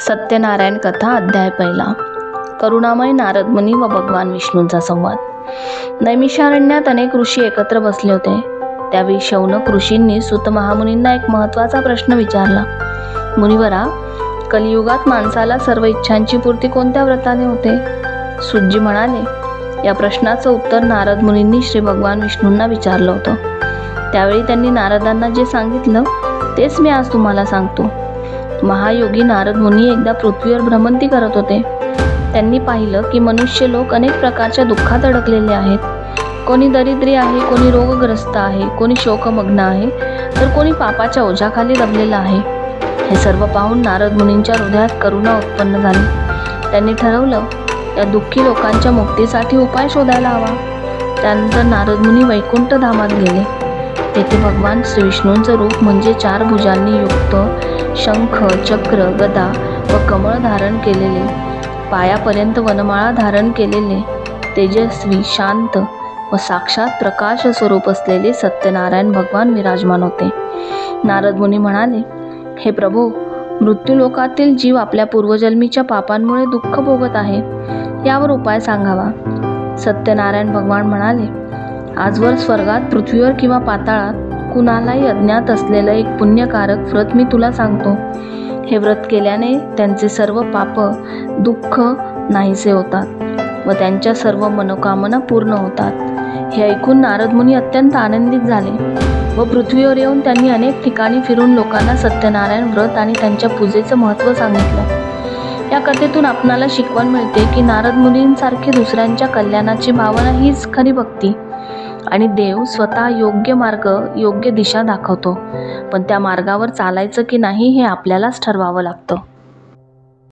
सत्यनारायण कथा अध्याय पहिला. करुणामय नारद मुनी व भगवान विष्णूंचा संवाद. नैमिषारण्यात अनेक ऋषी एकत्र बसले होते. त्यावेळी शौनक ऋषींनी सुत महामुनींना एक महत्त्वाचा प्रश्न विचारला. मुनिवरा कलियुगात माणसाला सर्व इच्छांची पूर्ती कोणत्या व्रताने होते? सुज्जी म्हणाले या प्रश्नाचं उत्तर नारद मुनींनी श्री भगवान विष्णूंना विचारलं होतं. त्यावेळी त्यांनी नारदांना जे सांगितलं तेच मी आज तुम्हाला सांगतो. महायोगी नारद मुनी एकदा पृथ्वीवर भ्रमंती करत होते. त्यांनी पाहिलं की मनुष्य लोक अनेक प्रकारच्या दुःखात अडकलेले आहेत. कोणी दरिद्री आहे कोणी रोगग्रस्त आहे कोणी शोकमग्न आहे तर कोणी पापाच्या ओझ्याखाली दबलेला आहे. हे सर्व पाहून नारद मुनींच्या हृदयात करुणा उत्पन्न झाली. त्यांनी ठरवलं या दुःखी लोकांच्या मुक्तीसाठी उपाय शोधायला हवा. त्यानंतर नारद मुनी वैकुंठ धामात गेले. तेथे भगवान श्री विष्णूंचं रूप म्हणजे चार भुजांनी युक्त शंख चक्र गदा व कमळ धारण केलेले. पायापर्यंत वनमाळा धारण केलेले तेजस्वी शांत व साक्षात प्रकाश स्वरूप असलेले सत्यनारायण भगवान विराजमान होते. नारद मुनी म्हणाले हे प्रभू मृत्यूलोकातील जीव आपल्या पूर्वजन्मीच्या पापांमुळे दुःख भोगत आहे. यावर उपाय सांगावा. सत्यनारायण भगवान म्हणाले आजवर स्वर्गात पृथ्वीवर किंवा पाताळात कुणालाही अज्ञात असलेलं एक पुण्यकारक व्रत मी तुला सांगतो. हे व्रत केल्याने त्यांचे सर्व पाप दुःख नाहीसे होतात व त्यांच्या सर्व मनोकामना पूर्ण होतात. हे ऐकून नारद मुनी अत्यंत आनंदित झाले व पृथ्वीवर येऊन त्यांनी अनेक ठिकाणी फिरून लोकांना सत्यनारायण व्रत आणि त्यांच्या पूजेचं महत्त्व सांगितलं. या कथेतून आपणाला शिकवण मिळते की नारद मुनींसारखी दुसऱ्यांच्या कल्याणाची भावना हीच खरी भक्ती. आणि देव स्वतः योग्य मार्ग योग्य दिशा दाखवतो. पण त्या मार्गावर चालायचं की नाही हे आपल्यालाच ठरवावं लागतं.